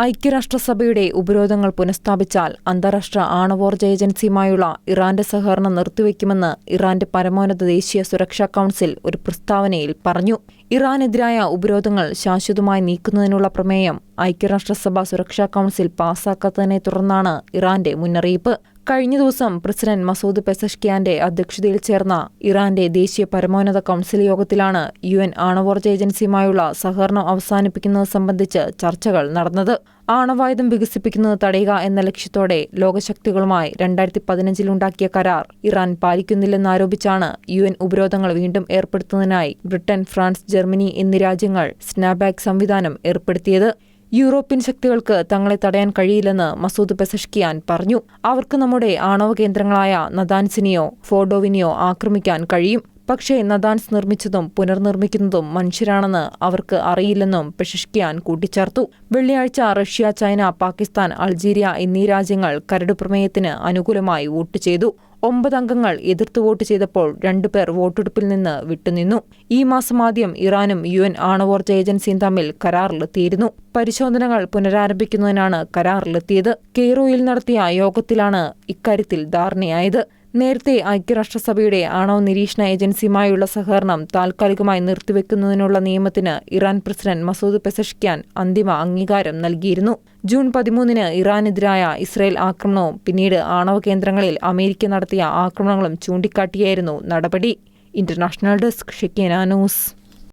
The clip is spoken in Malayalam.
ഐക്യരാഷ്ട്രസഭയുടെ ഉപരോധങ്ങൾ പുനഃസ്ഥാപിച്ചാൽ അന്താരാഷ്ട്ര ആണവോർജ ഏജൻസിയുമായുള്ള ഇറാന്റെ സഹകരണം നിർത്തിവെക്കുമെന്ന് ഇറാന്റെ പരമോന്നത ദേശീയ സുരക്ഷാ കൌൺസിൽ ഒരു പ്രസ്താവനയിൽ പറഞ്ഞു. ഇറാനെതിരായ ഉപരോധങ്ങൾ ശാശ്വതമായി നീക്കുന്നതിനുള്ള പ്രമേയം ഐക്യരാഷ്ട്രസഭ സുരക്ഷാ കൌൺസിൽ പാസാക്കാത്തതിനെ തുടർന്നാണ് ഇറാന്റെ മുന്നറിയിപ്പ്. കഴിഞ്ഞ ദിവസം പ്രസിഡന്റ് മസൂദ് പെസഷ്കിയാന്റെ അധ്യക്ഷതയിൽ ചേർന്ന ഇറാന്റെ ദേശീയ പരമോന്നത കൌൺസിൽ യോഗത്തിലാണ് യു എൻ ആണവോർജ ഏജൻസിയുമായുള്ള സഹകരണം അവസാനിപ്പിക്കുന്നത് സംബന്ധിച്ച് ചർച്ചകൾ നടന്നത്. ആണവായുധം വികസിപ്പിക്കുന്നത് തടയുക എന്ന ലക്ഷ്യത്തോടെ ലോകശക്തികളുമായി രണ്ടായിരത്തി പതിനഞ്ചിലുണ്ടാക്കിയ കരാർ ഇറാൻ പാലിക്കുന്നില്ലെന്നാരോപിച്ചാണ് യു എൻ ഉപരോധങ്ങൾ വീണ്ടും ഏർപ്പെടുത്തുന്നതിനായി ബ്രിട്ടൻ ഫ്രാൻസ് ജർമ്മനി എന്നീ രാജ്യങ്ങൾ സ്നാബാക് സംവിധാനം ഏർപ്പെടുത്തിയത്. യൂറോപ്യൻ ശക്തികൾക്ക് തങ്ങളെ തടയാൻ കഴിയില്ലെന്ന് മസൂദ് പെസഷ്കിയാൻ പറഞ്ഞു. അവർക്ക് നമ്മുടെ ആണവ കേന്ദ്രങ്ങളായ നദാൻസിനെയോ ഫോഡോവിനെയോ ആക്രമിക്കാൻ കഴിയും. പക്ഷേ നദാൻസ് നിർമ്മിച്ചതും പുനർനിർമ്മിക്കുന്നതും മനുഷ്യരാണെന്ന് അവർക്ക് അറിയില്ലെന്നും പെഷിഷ്കിയാൻ കൂട്ടിച്ചേർത്തു. വെള്ളിയാഴ്ച റഷ്യ ചൈന പാകിസ്ഥാൻ അൾജീരിയ എന്നീ രാജ്യങ്ങൾ കരട് പ്രമേയത്തിന് അനുകൂലമായി വോട്ട് ചെയ്തു. ഒമ്പത് അംഗങ്ങൾ എതിർത്ത് വോട്ട് ചെയ്തപ്പോൾ രണ്ടുപേർ വോട്ടെടുപ്പിൽ നിന്ന് വിട്ടുനിന്നു. ഈ മാസം ആദ്യം ഇറാനും യു എൻ ആണവോർജ ഏജൻസിയും തമ്മിൽ കരാറിലെത്തിയിരുന്നു. പരിശോധനകൾ പുനരാരംഭിക്കുന്നതിനാണ് കരാറിലെത്തിയത്. കെയ്റോയിൽ നടത്തിയ യോഗത്തിലാണ് ഇക്കാര്യത്തിൽ ധാരണയായത്. നേരത്തെ ഐക്യരാഷ്ട്രസഭയുടെ ആണവ നിരീക്ഷണ ഏജൻസിയുമായുള്ള സഹകരണം താൽക്കാലികമായി നിർത്തിവെക്കുന്നതിനുള്ള നിയമത്തിന് ഇറാൻ പ്രസിഡന്റ് മസൂദ് പെസഷ്ക്യാൻ അന്തിമ അംഗീകാരം നൽകിയിരുന്നു. ജൂൺ പതിമൂന്നിന് ഇറാനെതിരായ ഇസ്രയേൽ ആക്രമണവും പിന്നീട് ആണവ കേന്ദ്രങ്ങളിൽ അമേരിക്ക നടത്തിയ ആക്രമണങ്ങളും ചൂണ്ടിക്കാട്ടിയായിരുന്നു നടപടി. ഇന്റർനാഷണൽ ഡെസ്ക് ഷിക്കേന ന്യൂസ്.